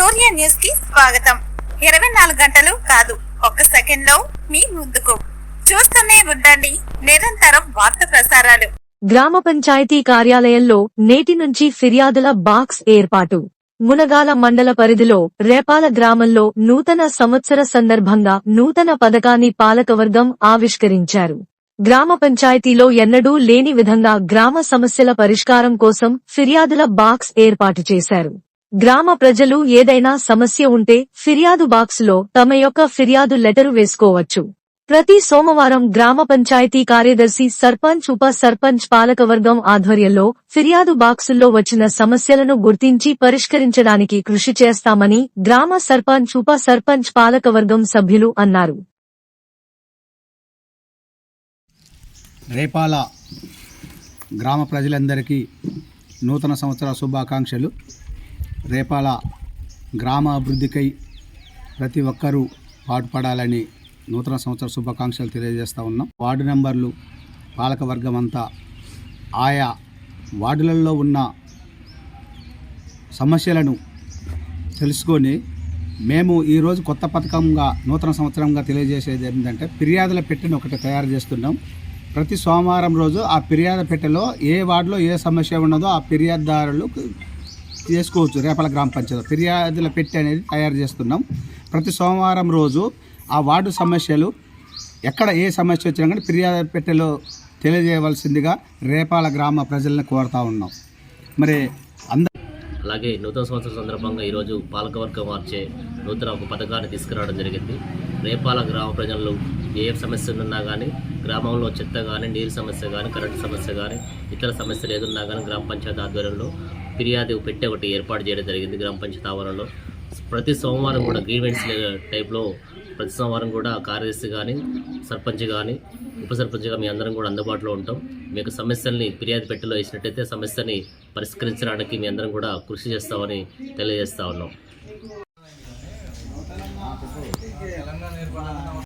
న్యూస్కి స్వాగతం. ఇరవై నాలుగు గంటలు కాదు ఒక్క సెకండ్లో మీ ముందుకు. చూస్తూనే ఉండండి నిరంతరం వార్త ప్రసారాలు. గ్రామ పంచాయతీ కార్యాలయంలో నేటి నుంచి ఫిర్యాదుల బాక్స్ ఏర్పాటు. మునగాల మండల పరిధిలో రేపాల గ్రామంలో నూతన సంవత్సర సందర్భంగా నూతన పథకాన్ని పాలకవర్గం ఆవిష్కరించారు. గ్రామ పంచాయతీలో ఎన్నడూ లేని విధంగా గ్రామ సమస్యల పరిష్కారం కోసం ఫిర్యాదుల బాక్స్ ఏర్పాటు చేశారు. గ్రామ ప్రజలు ఏదైనా సమస్య ఉంటే ఫిర్యాదు బాక్సులో తమ యొక్క ఫిర్యాదు లెటరు వేసుకోవచ్చు. ప్రతి సోమవారం గ్రామ పంచాయతీ కార్యదర్శి సర్పంచ్ ఉప సర్పంచ్ పాలకవర్గం ఆధ్వర్యంలో ఫిర్యాదు బాక్సుల్లో వచ్చిన సమస్యలను గుర్తించి పరిష్కరించడానికి కృషి చేస్తామని గ్రామ సర్పంచ్ ఉప సర్పంచ్ పాలకవర్గం సభ్యులు అన్నారు. రేపాల గ్రామ ప్రజలందరికీ నూతన సంవత్సర శుభాకాంక్షలు. రేపాల గ్రామ అభివృద్ధికై ప్రతి ఒక్కరూ పాటుపడాలని నూతన సంవత్సర శుభాకాంక్షలు తెలియజేస్తా ఉన్నాం. వార్డు నెంబర్లు పాలకవర్గం అంతా ఆయా వార్డులలో ఉన్న సమస్యలను తెలుసుకొని మేము ఈరోజు కొత్త పథకంగా నూతన సంవత్సరంగా తెలియజేసేది ఏంటంటే ఫిర్యాదుల పెట్టెను ఒకటి తయారు చేస్తున్నాం. ప్రతి సోమవారం రోజు ఆ ఫిర్యాదు పెట్టెలో ఏ వార్డులో ఏ సమస్య ఉన్నదో ఆ ఫిర్యాదుదారులు చేసుకోవచ్చు రేపల గ్రామ పంచాయతీ. ఫిర్యాదుల పెట్టె అనేది తయారు చేస్తున్నాం. ప్రతి సోమవారం రోజు ఆ వార్డు సమస్యలు ఎక్కడ ఏ సమస్య వచ్చినా కానీ ఫిర్యాదు పెట్టెలో తెలియజేయవలసిందిగా రేపాల గ్రామ ప్రజలను కోరుతా ఉన్నాం. మరి అంద అలాగే నూతన సంవత్సరం సందర్భంగా ఈరోజు పాలకవర్గం మార్చే నూతన ఒక పథకాన్ని తీసుకురావడం జరిగింది. రేపాల గ్రామ ప్రజలు ఏ ఏ సమస్యలు ఉన్నా కానీ గ్రామంలో చెత్త కానీ నీరు సమస్య కానీ కరెంటు సమస్య కానీ ఇతర సమస్యలు ఏదున్నా కానీ గ్రామ పంచాయతీ ఆధ్వర్యంలో ఫిర్యాదు పెట్టే ఒకటి ఏర్పాటు చేయడం జరిగింది గ్రామ పంచాయతీ ఆవరణలో. ప్రతి సోమవారం కూడా గ్రీవెంట్స్ టైప్లో ప్రతి సోమవారం కూడా కార్యదర్శి కానీ సర్పంచ్ కానీ ఉప సర్పంచ్గా మీ అందరం కూడా అందుబాటులో ఉంటాం. మీకు సమస్యల్ని ఫిర్యాదు పెట్టెలో వేసినట్టయితే సమస్యని పరిష్కరించడానికి మీ అందరం కూడా కృషి చేస్తామని తెలియజేస్తా ఉన్నాం.